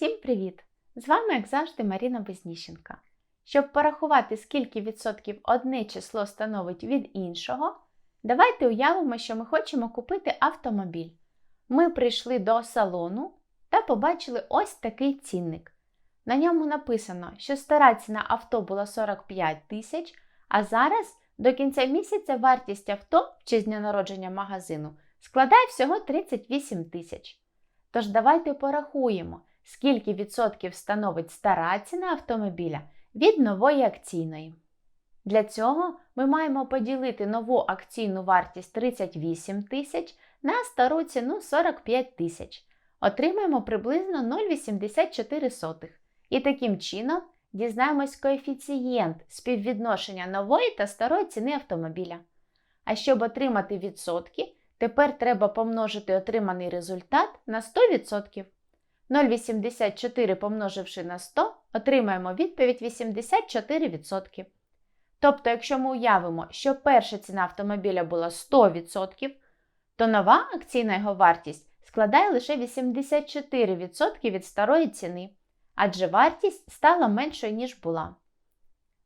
Всім привіт! З вами, як завжди, Маріна Безніщенка. Щоб порахувати, скільки відсотків одне число становить від іншого, давайте уявимо, що ми хочемо купити автомобіль. Ми прийшли до салону та побачили ось такий цінник. На ньому написано, що стара ціна авто була 45 тисяч, а зараз до кінця місяця вартість авто чи з дня народження магазину складає всього 38 тисяч. Тож давайте порахуємо, скільки відсотків становить стара ціна автомобіля від нової акційної. Для цього ми маємо поділити нову акційну вартість 38 тисяч на стару ціну 45 тисяч. Отримаємо приблизно 0,84. І таким чином дізнаємось коефіцієнт співвідношення нової та старої ціни автомобіля. А щоб отримати відсотки, тепер треба помножити отриманий результат на 100%. 0,84 помноживши на 100, отримаємо відповідь 84%. Тобто, якщо ми уявимо, що перша ціна автомобіля була 100%, то нова акційна його вартість складає лише 84% від старої ціни, адже вартість стала меншою, ніж була.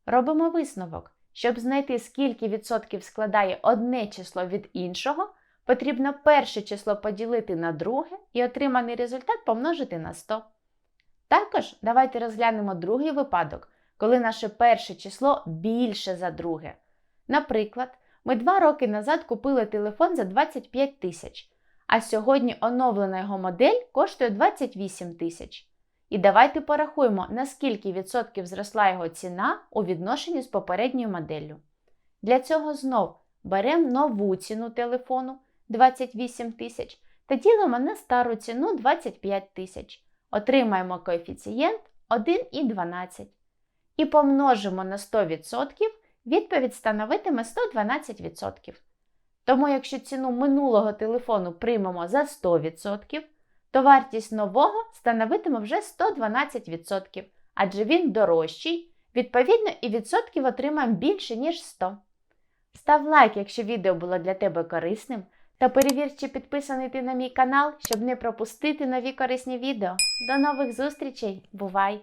Робимо висновок. Щоб знайти, скільки відсотків складає одне число від іншого, потрібно перше число поділити на друге і отриманий результат помножити на 100. Також давайте розглянемо другий випадок, коли наше перше число більше за друге. Наприклад, ми два роки назад купили телефон за 25 тисяч, а сьогодні оновлена його модель коштує 28 тисяч. І давайте порахуємо, наскільки відсотків зросла його ціна у відношенні з попередньою моделлю. Для цього знов беремо нову ціну телефону 28 тисяч та ділимо на стару ціну 25 тисяч. Отримаємо коефіцієнт 1,12. І помножимо на 100%, відповідь становитиме 112%. Тому, якщо ціну минулого телефону приймемо за 100%, то вартість нового становитиме вже 112%, адже він дорожчий, відповідно, і відсотків отримаємо більше, ніж 100. Став лайк, якщо відео було для тебе корисним, та перевір, чи підписаний ти на мій канал, щоб не пропустити нові корисні відео. До нових зустрічей! Бувай!